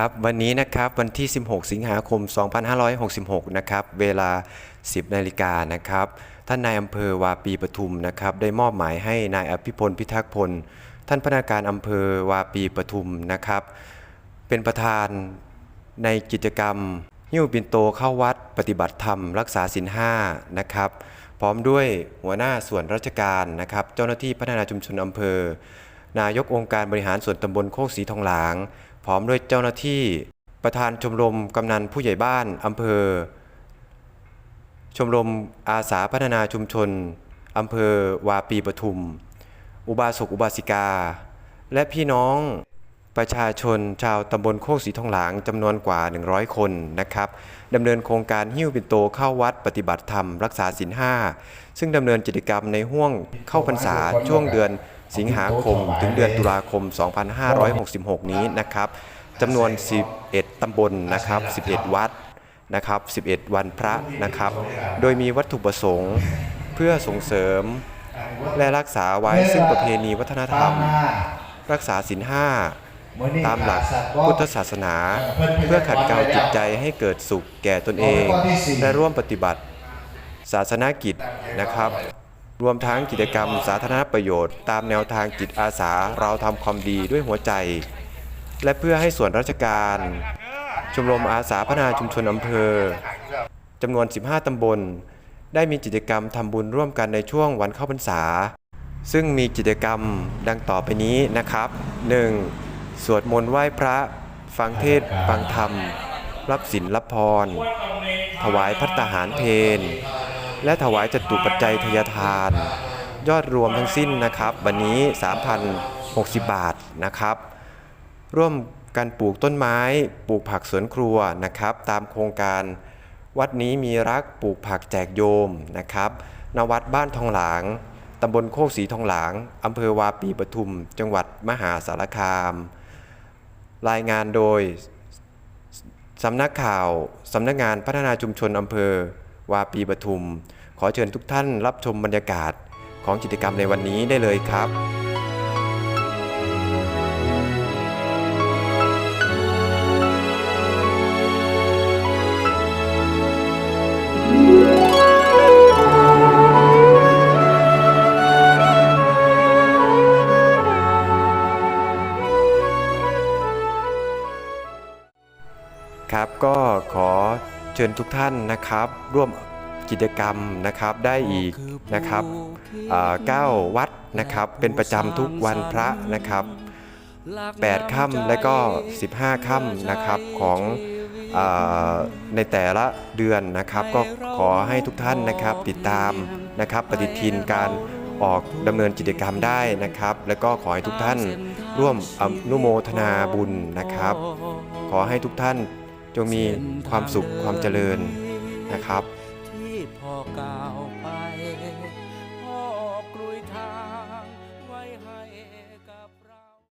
ครับ วันนี้นะครับวันที่ 16 สิงหาคม 2566 นะครับ เวลา 10 นาฬิกานะครับ ท่านนายอำเภอวาปีปทุมนะครับ ได้มอบหมายให้นายอภิพลพิทักษ์พล ท่านพนักงานอำเภอวาปีปทุมนะครับ เป็นประธานในกิจกรรมหิ้วปินโตเข้าวัดปฏิบัติธรรม รักษาศีลห้านะครับ พร้อมด้วยหัวหน้าส่วนราชการนะครับ เจ้าหน้าที่พัฒนาชุมชนอำเภอ นายกองค์การบริหารส่วนตำบลโคกศรีทองหลาง พร้อมด้วยเจ้าหน้าที่ ประธานชมรมกำนันผู้ใหญ่บ้านอำเภอ ชมรมอาสาพัฒนาชุมชนอำเภอวาปีปทุม อุบาสกอุบาสิกา และพี่น้อง ประชาชนชาวตำบลโคกศรีทองหลางจำนวนกว่า 100 คนนะครับดำเนินโครงการหิ้วปิ่นโตเข้าวัดปฏิบัติธรรมรักษาศีลห้าซึ่งดำเนินกิจกรรมในห่วงเข้าพรรษาช่วงเดือนสิงหาคม ถึงเดือนตุลาคม 2566 นี้นะครับจำนวน 11 ตำบลนะครับ 11 วัดนะครับ 11 วันพระนะครับ โดยมีวัตถุประสงค์เพื่อส่งเสริม และรักษาไว้ซึ่งประเพณีวัฒนธรรม รักษาศีลห้า ตามหลักพุทธศาสนา เพื่อขัดเกลาจิตใจให้เกิดสุขแก่ตนเอง และร่วมปฏิบัติ ศาสนกิจนะครับ รวมทั้งกิจกรรมสาธารณประโยชน์ ตามแนวทางจิตอาสาเราทำความดีด้วยหัวใจ และเพื่อให้ส่วนราชการ ชมรมอาสาพัฒนาชุมชนอำเภอจำนวน 15 ตำบล ได้มีกิจกรรมทำบุญร่วมกันในช่วงวันเข้าพรรษา ซึ่งมีกิจกรรมดังต่อไปนี้นะครับ 1. สวดมนต์ไหว้พระ ฟังเทศน์ฟังธรรม รับศีลรับพร ถวายพัตตาหารเพนและถวายจตุปัจจัยทยทาน ยอดรวมทั้งสิ้นนะครับ วันนี้ 3,060 บาทนะครับ ร่วมกันปลูกต้นไม้ปลูกผักสวนครัวนะครับ ตามโครงการวัดนี้มีรักปลูกผักแจกโยมนะครับณวัดบ้านทองหลาง ตำบลโคกศรีทองหลาง อำเภอวาปีปทุม จังหวัดมหาสารคาม รายงานโดยสำนักข่าวสำนักงานพัฒนาชุมชนอำเภอ วาปีปทุม ขอเชิญทุกท่านรับชมบรรยากาศของกิจกรรมในวันนี้ได้เลยครับ ครับ ก็ขอเชิญทุกท่านนะครับ ร่วมกิจกรรมนะครับได้อีกนะครับเก้าวัดนะครับเป็นประจำทุกวันพระนะครับ8ค่ำและก็ 15ค่ำนะครับของอในแต่ละเดือนนะครับ ก็ขอให้ทุกท่านนะครับติดตามนะครับปฏิทินการออกดำเนินกิจกรรมได้นะครับ แล้วก็ขอให้ทุกท่านร่วมอนุโมทนาบุญนะครับ ขอให้ทุกท่าน จงมีความสุขความเจริญนะครับที่พอกาวไปพ่อกลุยทางไว้ให้